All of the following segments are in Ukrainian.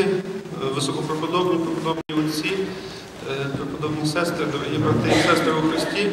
е, високопреподобні, преподобні отці, е, преподобні сестри, дорогі брати і сестри у Христі.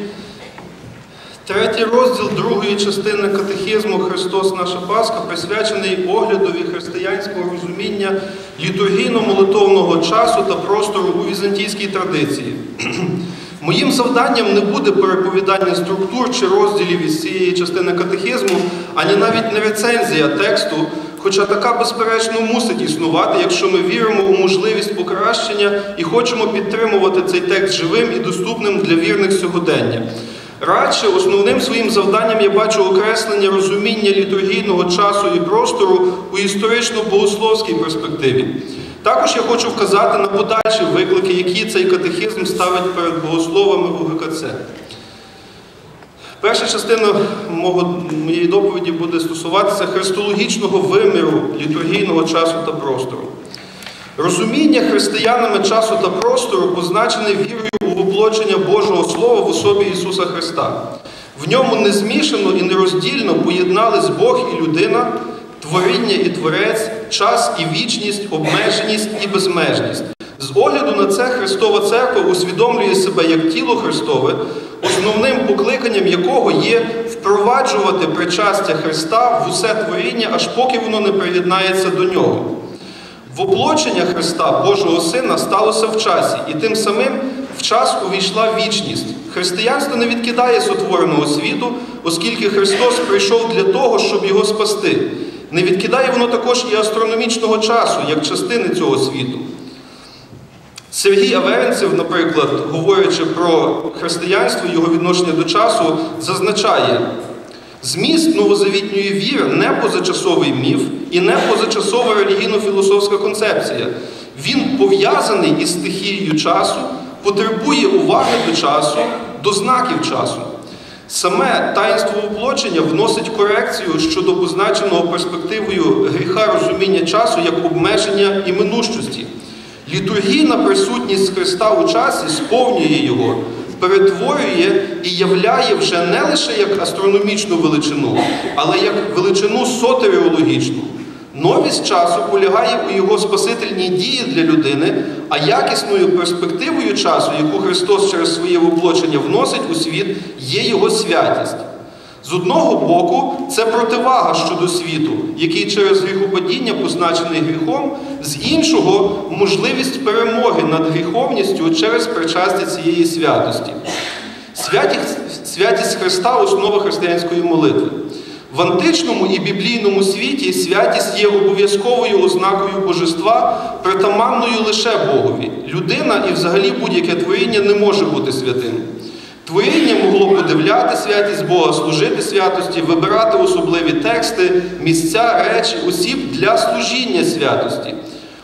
Третій розділ другої частини катехізму Христос наша Пасха присвячений оглядові християнського розуміння літургійно-молитовного часу та простору у візантійській традиції. Моїм завданням не буде переповідання структур чи розділів із цієї частини катехізму, ані навіть не рецензія тексту, хоча така, безперечно, мусить існувати, якщо ми віримо у можливість покращення і хочемо підтримувати цей текст живим і доступним для вірних сьогодення. Радше основним своїм завданням я бачу окреслення розуміння літургійного часу і простору у історично-богословській перспективі. Також я хочу вказати на подальші виклики, які цей катехізм ставить перед богословами УГКЦ. Перша частина моєї доповіді буде стосуватися христологічного виміру літургійного часу та простору. Розуміння християнами часу та простору позначене вірою у воплочення Божого Слова в особі Ісуса Христа. В ньому не змішано і нероздільно поєднались Бог і людина, творіння і творець, час і вічність, обмеженість і безмежність. З огляду на це Христова Церква усвідомлює себе як тіло Христове, основним покликанням якого є впроваджувати причастя Христа в усе творіння, аж поки воно не приєднається до нього. Воплочення Христа, Божого Сина, сталося в часі, і тим самим в час увійшла вічність. Християнство не відкидає сотвореного світу, оскільки Христос прийшов для того, щоб його спасти. Не відкидає воно також і астрономічного часу, як частини цього світу. Сергій Аверинцев, наприклад, говорячи про християнство його відношення до часу, зазначає, зміст новозавітньої віри не позачасовий міф і не позачасова релігійно-філософська концепція. Він пов'язаний із стихією часу, потребує уваги до часу, до знаків часу. Саме таїнство воплочення вносить корекцію щодо позначеного перспективою гріха розуміння часу як обмеження і минущості. Літургійна присутність Христа у часі сповнює його, перетворює і являє вже не лише як астрономічну величину, але як величину сотеріологічну. Новість часу полягає у його спасительній дії для людини, а якісною перспективою часу, яку Христос через своє воплочення вносить у світ, є його святість. З одного боку, це противага щодо світу, який через гріхопадіння позначений гріхом, з іншого можливість перемоги над гріховністю через причастя цієї святості. Святість, святість Христа основа християнської молитви. В античному і біблійному світі святість є обов'язковою ознакою божества, притаманною лише Богові. Людина і взагалі будь-яке творіння не може бути святим. Творіння могло подивляти святість Бога, служити святості, вибирати особливі тексти, місця, речі, осіб для служіння святості.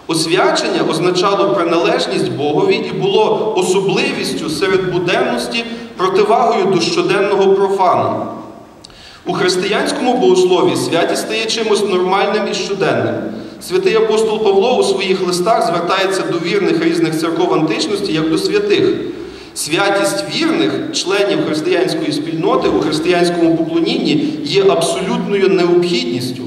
Освячення означало приналежність Богові і було особливістю серед буденності противагою до щоденного профану. У християнському богослові святість стає чимось нормальним і щоденним. Святий апостол Павло у своїх листах звертається до вірних різних церков античності як до святих. Святість вірних членів християнської спільноти у християнському поклонінні є абсолютною необхідністю.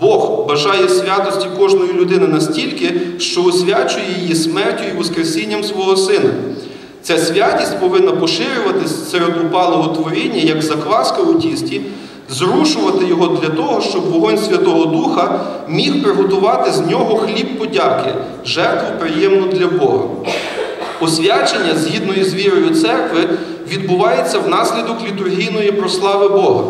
Бог бажає святості кожної людини настільки, що освячує її смертю і воскресінням свого сина. Ця святість повинна поширюватись серед упалого творіння, як закваска у тісті, зрушувати його для того, щоб вогонь Святого Духа міг приготувати з нього хліб подяки, жертву приємну для Бога. Освячення, згідно із вірою церкви, відбувається внаслідок літургійної прослави Бога.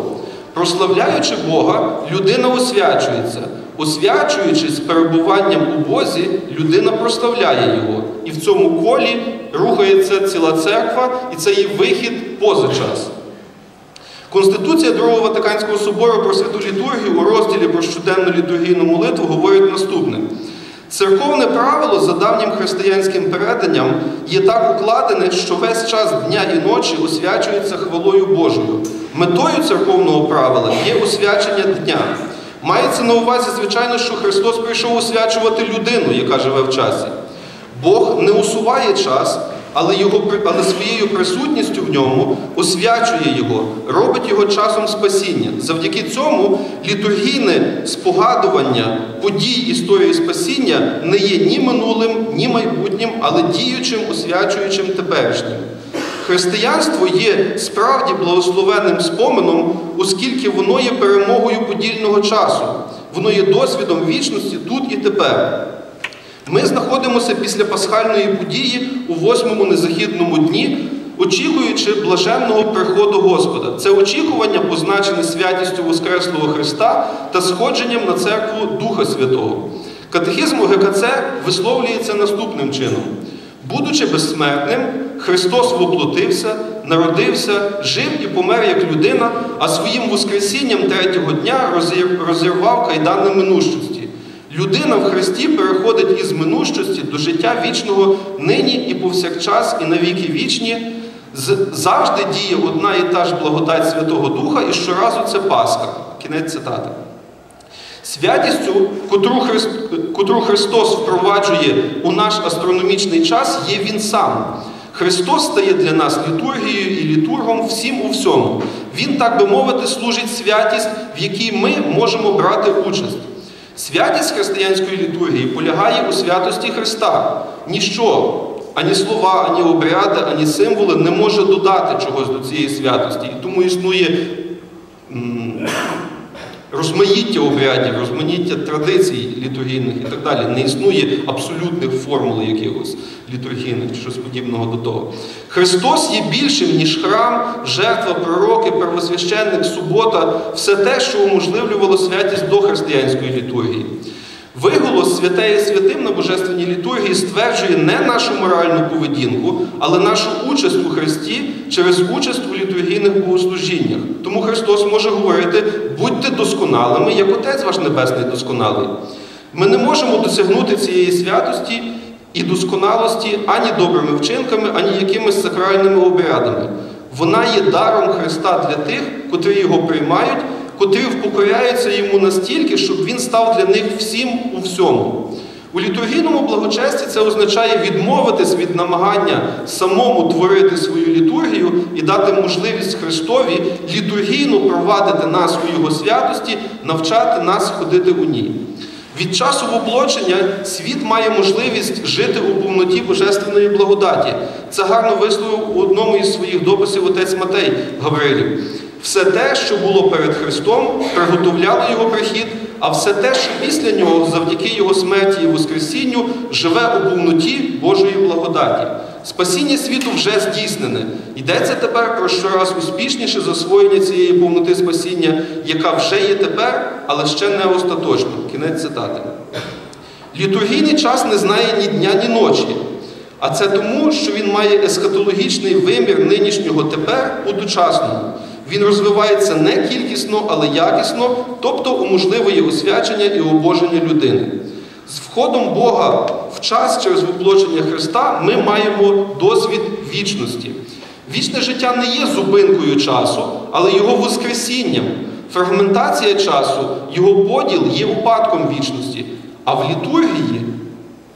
Прославляючи Бога, людина освячується. Освячуючись перебуванням у Бозі, людина прославляє Його. І в цьому колі рухається ціла церква, і це її вихід поза час. Конституція Другого Ватиканського собору про святу літургію у розділі про щоденну літургійну молитву говорить наступне. Церковне правило за давнім християнським переданням є так укладене, що весь час дня і ночі освячується хвалою Божою. Метою церковного правила є освячення дня. Мається на увазі, звичайно, що Христос прийшов освячувати людину, яка живе в часі. Бог не усуває час, але, його, але своєю присутністю в ньому освячує його, робить його часом спасіння. Завдяки цьому літургійне спогадування подій історії спасіння не є ні минулим, ні майбутнім, але діючим, освячуючим теперішнім. Християнство є справді благословенним споменом, оскільки воно є перемогою подільного часу, воно є досвідом вічності тут і тепер. Ми знаходимося після пасхальної події у восьмому незахідному дні, очікуючи блаженного приходу Господа. Це очікування позначене святістю Воскреслого Христа та сходженням на церкву Духа Святого. Катехизм ГКЦ висловлюється наступним чином. Будучи безсмертним, Христос воплотився, народився, жив і помер як людина, а своїм Воскресінням третього дня розірвав кайдани минущості. Людина в Христі переходить із минущості до життя вічного нині і повсякчас, і навіки вічні. Завжди діє одна і та ж благодать Святого Духа, і щоразу це Пасха. Кінець цитати. Святістю, котру, Христ, котру Христос впроваджує у наш астрономічний час, є Він сам. Христос стає для нас літургією і літургом всім у всьому. Він, так би мовити, служить святість, в якій ми можемо брати участь. Святість християнської літургії полягає у святості Христа. Ніщо, ані слова, ані обряди, ані символи не може додати чогось до цієї святості. І тому існує розмаїття обрядів, розмаїття традицій літургійних і так далі. Не існує абсолютних формул якихось літургійних чи щось подібного до того. Христос є більшим, ніж храм, жертва, пророки, первосвященник, субота, все те, що уможливлювало святість до християнської літургії. Виголос святе святим на Божественній літургії стверджує не нашу моральну поведінку, але нашу участь у Христі через участь у літургійних богослужіннях. Тому Христос може говорити: будьте досконалими, як Отець ваш Небесний досконалий. Ми не можемо досягнути цієї святості і досконалості ані добрими вчинками, ані якимись сакральними обрядами. Вона є даром Христа для тих, котрі його приймають, котрі впокоряються йому настільки, щоб він став для них всім у всьому. У літургійному благочесті це означає відмовитись від намагання самому творити свою літургію і дати можливість Христові літургійно провадити нас у Його святості, навчати нас ходити у ній. Від часу воплочення світ має можливість жити у повноті божественної благодаті. Це гарно висловив у одному із своїх дописів отець Матей Гаврилів. Все те, що було перед Христом, приготовляло його прихід, а все те, що після нього, завдяки його смерті і Воскресінню, живе у повноті Божої благодаті. Спасіння світу вже здійснене. Йдеться тепер про щораз успішніше засвоєння цієї повноти спасіння, яка вже є тепер, але ще не остаточно. Кінець цитати. Літургійний час не знає ні дня, ні ночі. А це тому, що він має есхатологічний вимір нинішнього тепер у дочасному. Він розвивається не кількісно, але якісно, тобто уможливує освячення і обоження людини. З входом Бога в час через воплочення Христа ми маємо досвід вічності. Вічне життя не є зупинкою часу, але його воскресінням. Фрагментація часу, його поділ є упадком вічності. А в літургії,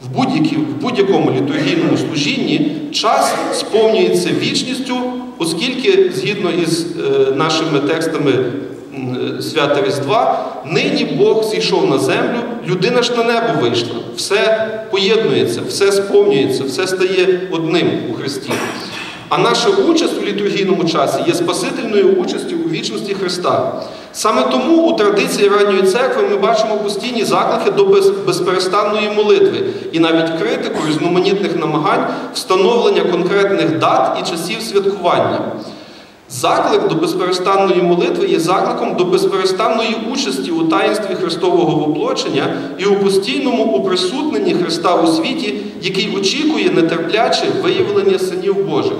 в будь-якому літургійному служінні, час сповнюється вічністю, оскільки, згідно із е, нашими текстами е, свята Різдва, нині Бог зійшов на землю, людина ж на небо вийшла. Все поєднується, все сповнюється, все стає одним у Христі. А наша участь у літургійному часі є спасительною участю у вічності Христа. Саме тому у традиції ранньої церкви ми бачимо постійні заклики до без- безперестанної молитви і навіть критику різноманітних намагань встановлення конкретних дат і часів святкування. Заклик до безперестанної молитви є закликом до безперестанної участі у таїнстві Христового воплочення і у постійному уприсутненні Христа у світі, який очікує нетерпляче виявлення синів Божих.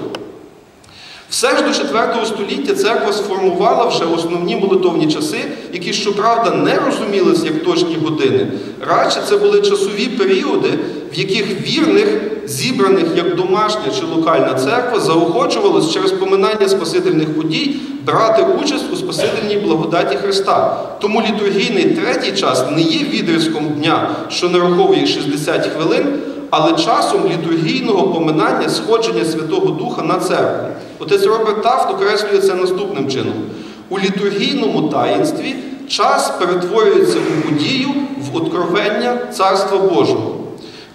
Все ж до IV століття церква сформувала вже основні молитовні часи, які, щоправда, не розумілись як точні години. Радше це були часові періоди, в яких вірних, зібраних як домашня чи локальна церква, заохочувалось через поминання спасительних подій брати участь у спасительній благодаті Христа. Тому літургійний третій час не є відрізком дня, що нараховує 60 хвилин, але часом літургійного поминання сходження Святого Духа на церкву. Отець Роберт Тафт окреслює це наступним чином. У літургійному таїнстві час перетворюється у подію в откровення Царства Божого.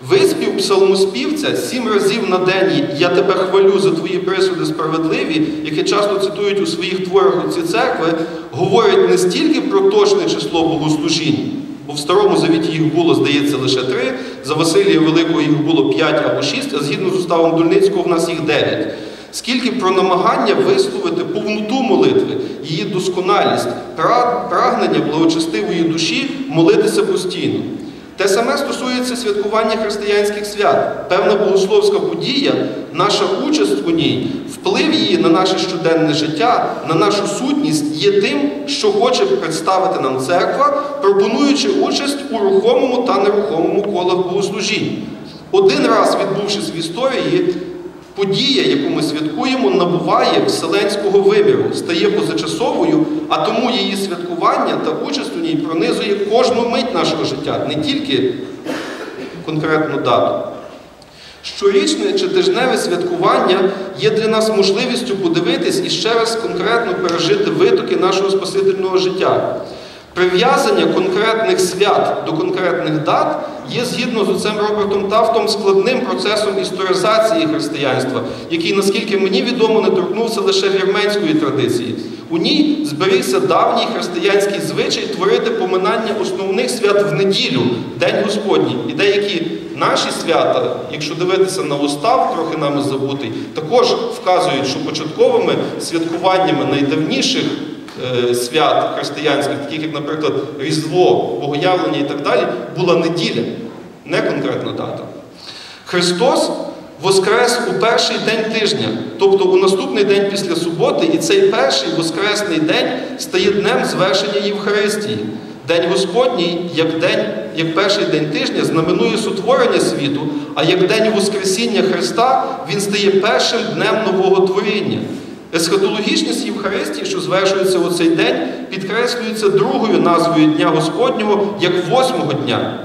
Виспів псалмоспівця сім разів на день Я тебе хвалю за твої присуди справедливі, які часто цитують у своїх творах ці церкви, говорять не стільки про точне число богослужінь, бо в Старому Завіті їх було, здається, лише три, за Василія Великого їх було п'ять або шість, а згідно з уставом Дульницького в нас їх дев'ять. Скільки про намагання висловити повноту молитви, її досконалість, прагнення благочестивої душі молитися постійно. Те саме стосується святкування християнських свят. Певна богословська подія, наша участь у ній, вплив її на наше щоденне життя, на нашу сутність є тим, що хоче представити нам церква, пропонуючи участь у рухомому та нерухомому колах богослужінь. Один раз відбувшись в історії, Подія, яку ми святкуємо, набуває вселенського виміру, стає позачасовою, а тому її святкування та участь у ній пронизує кожну мить нашого життя, не тільки конкретну дату. Щорічне чи тижневе святкування є для нас можливістю подивитись і ще раз конкретно пережити витоки нашого Спасительного життя. Прив'язання конкретних свят до конкретних дат є згідно з отцем Робертом Тафтом складним процесом історизації християнства, який, наскільки мені відомо, не торкнувся лише вірменської традиції. У ній зберігся давній християнський звичай творити поминання основних свят в неділю, День Господній. І деякі наші свята, якщо дивитися на устав, трохи нами забутий, також вказують, що початковими святкуваннями найдавніших. Е, свят християнських, таких як, наприклад, Різдво, Богоявлення і так далі, була неділя, не конкретна дата. Христос воскрес у перший день тижня, тобто у наступний день після суботи, і цей перший воскресний день стає днем звершення Євхаристії. День Господній, як день, як перший день тижня, знаменує сотворення світу, а як день Воскресіння Христа він стає першим днем нового творіння. Есхатологічність Євхаристії, що звершується у цей день, підкреслюється другою назвою Дня Господнього як восьмого дня.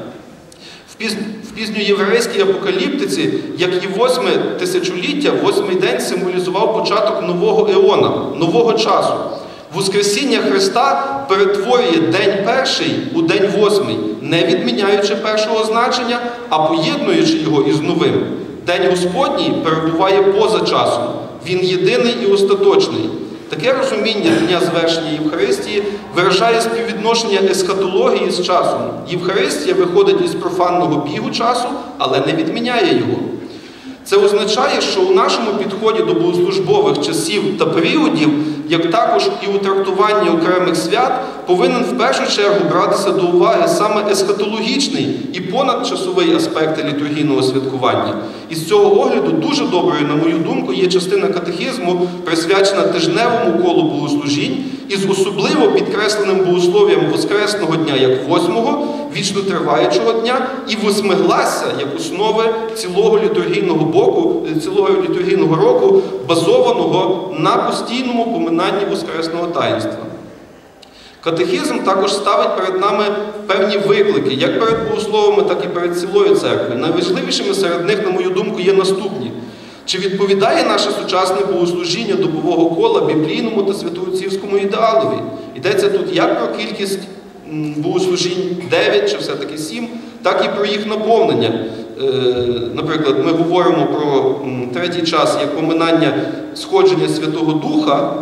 В пізньоєврейській апокаліптиці, як і восьме тисячоліття, восьмий день символізував початок нового еона, нового часу. Воскресіння Христа перетворює день перший у день восьмий, не відміняючи першого значення, а поєднуючи його із новим. День Господній перебуває поза часом. Він єдиний і остаточний. Таке розуміння дня звершення Євхаристії виражає співвідношення есхатології з часом. Євхаристія виходить із профанного бігу часу, але не відміняє його. Це означає, що у нашому підході до богослужбових часів та періодів, як також і у трактуванні окремих свят, повинен в першу чергу братися до уваги саме есхатологічний і понадчасовий аспект літургійного святкування. І з цього огляду дуже доброю, на мою думку, є частина катехізму, присвячена тижневому колу богослужінь із особливо підкресленим богослов'ям Воскресного дня як восьмого, вічно триваючого дня, і восьмиглася як основи цілого літургійного боку, цілого літургійного року, базованого на постійному поминанні Воскресного таїнства. Катехізм також ставить перед нами певні виклики, як перед богословами, так і перед цілою церквою. Найважливішими серед них, на мою думку, є наступні. Чи відповідає наше сучасне богослужіння добового кола біблійному та святоотцівському ідеалові? Йдеться тут як про кількість богослужінь 9 чи все-таки 7, так і про їх наповнення. Е, наприклад, ми говоримо про третій час як поминання сходження Святого Духа,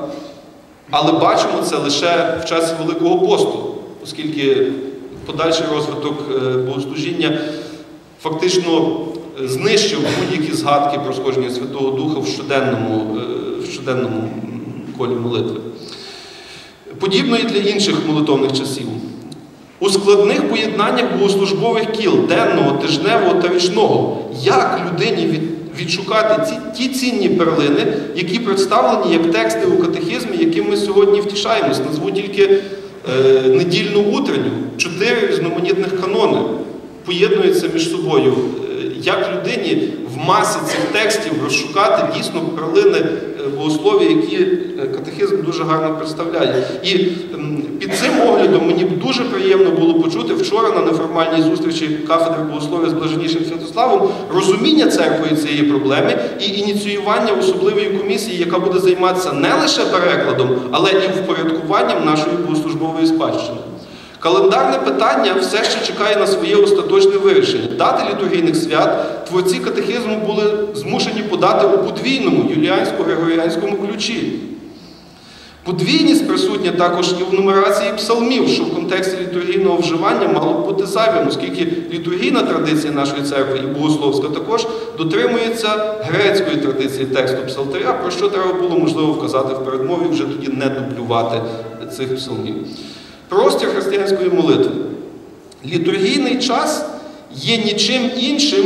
але бачимо це лише в часі Великого посту, оскільки подальший розвиток е, богослужіння фактично знищив будь-які згадки про сходження Святого Духа в щоденному, е, в щоденному колі молитви. Подібно і для інших молитовних часів. У складних поєднаннях богослужбових кіл денного, тижневого та річного, як людині відшукати ці, ті цінні перлини, які представлені як тексти у катехізмі, яким ми сьогодні втішаємось, назву тільки е, недільну утренню, чотири різноманітних канони поєднуються між собою. Як людині в масі цих текстів розшукати дійсно перлини е, богослов'я, які е, катехизм дуже гарно представляє. І під цим оглядом мені дуже приємно було почути вчора на неформальній зустрічі кафедри богослов'я з блаженнішим Святославом розуміння церквою цієї проблеми і ініціювання особливої комісії, яка буде займатися не лише перекладом, але і впорядкуванням нашої богослужбової спадщини. Календарне питання все ще чекає на своє остаточне вирішення. Дати літургійних свят творці катехизму були змушені подати у подвійному юліансько-григоріанському ключі. Подвійність присутня також і в нумерації псалмів, що в контексті літургійного вживання мало б бути зайвим, оскільки літургійна традиція нашої церкви і богословська також дотримується грецької традиції тексту псалтиря, про що треба було можливо вказати в передмові, вже тоді не дублювати цих псалмів. Простір християнської молитви. Літургійний час є нічим іншим,